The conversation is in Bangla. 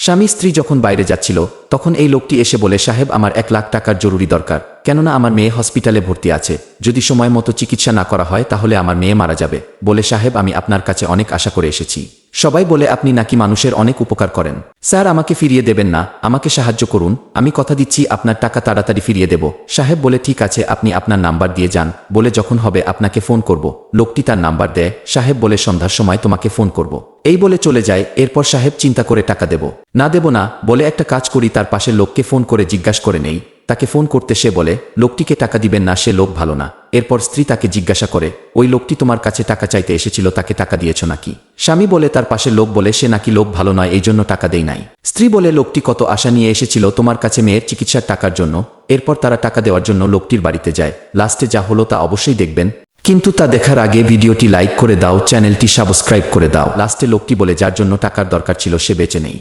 স্বামী স্ত্রী যখন বাইরে যাচ্ছিল, তখন এই লোকটি এসে বলে, সাহেব, আমার এক লাখ টাকার জরুরি দরকার। কেননা আমার মেয়ে হসপিটালে ভর্তি আছে। যদি সময় মতো চিকিৎসা না করা হয়, তাহলে আমার মেয়ে মারা যাবে। বলে, সাহেব, আমি আপনার কাছে অনেক আশা করে এসেছি। সবাই বলে, আপনি নাকি মানুষের অনেক উপকার করেন। স্যার, আমাকে ফিরিয়ে দেবেন না। আমাকে সাহায্য করুন। আমি কথা দিচ্ছি, আপনার টাকা তাড়াতাড়ি ফিরিয়ে দেব। সাহেব বলে, ঠিক আছে, আপনি আপনার নাম্বার দিয়ে যান। বলে, যখন হবে, আপনাকে ফোন করব। লোকটি তার নাম্বার দেয়। সাহেব বলে, সন্ধ্যার সময় তোমাকে ফোন করব। এই বলে চলে যায়। এরপর সাহেব চিন্তা করে টাকা দেব। না দেব না। বলে, একটা কাজ করি, তার পাশের লোককে ফোন করে জিজ্ঞাসা করে নেই। তাকে ফোন করতে সে বলে, লোকটিকে টাকা দিবেন না, সে লোক ভালো না। এরপর স্ত্রী তাকে জিজ্ঞাসা করে, ওই লোকটি তোমার কাছে টাকা চাইতে এসেছিল, তাকে টাকা দিয়েছ নাকি? স্বামী বলে, তার পাশে লোক বলে, সে নাকি লোক ভালো নয়, এই জন্য টাকা দেই নাই। স্ত্রী বলে, লোকটি কত আশা নিয়ে এসেছিল, তোমার কাছে মেয়ের চিকিৎসার টাকার জন্য? এরপর তারা টাকা দেওয়ার জন্য লোকটির বাড়িতে যায়। লাস্টে যা হলো তা অবশ্যই দেখবেন। কিন্তু তা দেখার আগে ভিডিওটি লাইক করে দাও, চ্যানেলটি সাবস্ক্রাইব করে দাও। লাস্টে লোকটি বলে, যার জন্য টাকার দরকার ছিল, সে বেঁচে নেই।